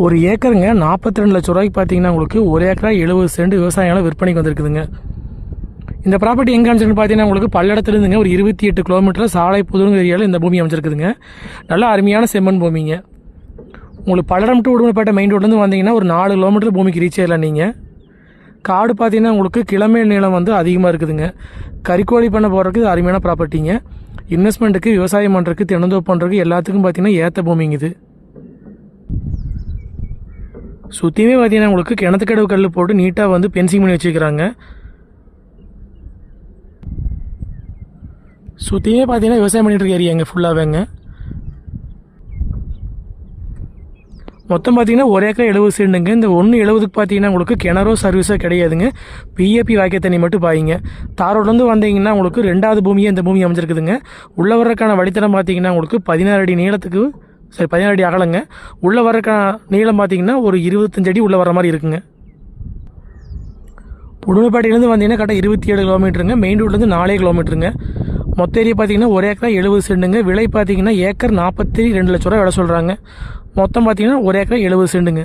ஒரு ஏக்கருங்க நாற்பத்தி ரெண்டு லட்ச ரூபாய்க்கு பார்த்தீங்கன்னா உங்களுக்கு ஒரு ஏக்கரா எழுபது சென்ட் விவசாயம் விற்பனைக்கு வந்திருக்குதுங்க. இந்த ப்ராப்பர்ட்டி எங்கே அமைச்சிருக்கு பார்த்தீங்கன்னா உங்களுக்கு பல்லடத்துலேருந்துங்க ஒரு இருபத்தி எட்டு கிலோமீட்டர் சாலை புதுங்க ஏரியாவில் இந்த பூமி அமைச்சிருக்குதுங்க நல்ல அருமையான செம்மண் பூமிங்க. உங்களுக்கு பல்லடம் டு உடுமலைப்பேட்டை மெயின் ரோட்லேருந்து வந்தீங்கன்னா ஒரு நாலு கிலோமீட்டர் பூமிக்கு ரீச் ஆயிடலாம் நீங்கள் காடு பார்த்தீங்கன்னா உங்களுக்கு கிழமை நீளம் வந்து அதிகமாக இருக்குதுங்க. கறிக்கோழி பண்ண போகிறதுக்கு இது அருமையான ப்ராப்பர்ட்டிங்க இன்வெஸ்ட்மெண்ட்டுக்கு விவசாயம் பண்ணுறதுக்கு தினந்தோப்பு பண்ணுறதுக்கு எல்லாத்துக்கும் பார்த்தீங்கன்னா ஏற்ற பூமிங்க இது. சுற்றியுமே பார்த்தீங்கன்னா உங்களுக்கு கிணத்துக்கடவு கல் போட்டு நீட்டாக வந்து பென்சிங் பண்ணி வச்சுக்கிறாங்க சுற்றியுமே பார்த்தீங்கன்னா விவசாயம் பண்ணிகிட்டு இருக்க ஏரியாங்க ஃபுல்லாகவேங்க மொத்தம் பார்த்தீங்கன்னா ஒரு ஏக்கர் எழுபது சென்டுங்க. இந்த ஒன்று எழுபதுக்கு பார்த்தீங்கன்னா உங்களுக்கு கிணறோ சர்வீஸோ கிடையாதுங்க. பிஏபி வாக்கிய தண்ணி மட்டும் பாயிங்க. தாரோட்லேருந்து வந்தீங்கன்னா உங்களுக்கு ரெண்டாவது பூமியே இந்த பூமி அமைஞ்சிருக்குதுங்க. உள்ள வர்றதுக்கான வழித்தடம் பார்த்தீங்கன்னா உங்களுக்கு பதினாறு அடி நீளத்துக்கு சரி பதினாறு அடி அகலங்க. உள்ளே வர நீளம் பார்த்தீங்கன்னா ஒரு இருபத்தஞ்சு அடி உள்ளே வர மாதிரி இருக்குங்க. உடுமைப்பேட்டையிலேருந்து வந்தீங்கன்னா கரெக்டாக இருபத்தி ஏழு கிலோமீட்டருங்க மெயின் ரோட்லேருந்து நாலே கிலோமீட்டருங்க. மொத்த ஏரியா பார்த்தீங்கன்னா ஒரு ஏக்கரா எழுபது செண்டுங்க விலை பார்த்தீங்கன்னா ஏக்கர் நாற்பத்தி ரெண்டு லட்ச ரூபா விலை சொல்கிறாங்க மொத்தம் பார்த்தீங்கன்னா ஒரு ஏக்கரா எழுபது செண்டுங்க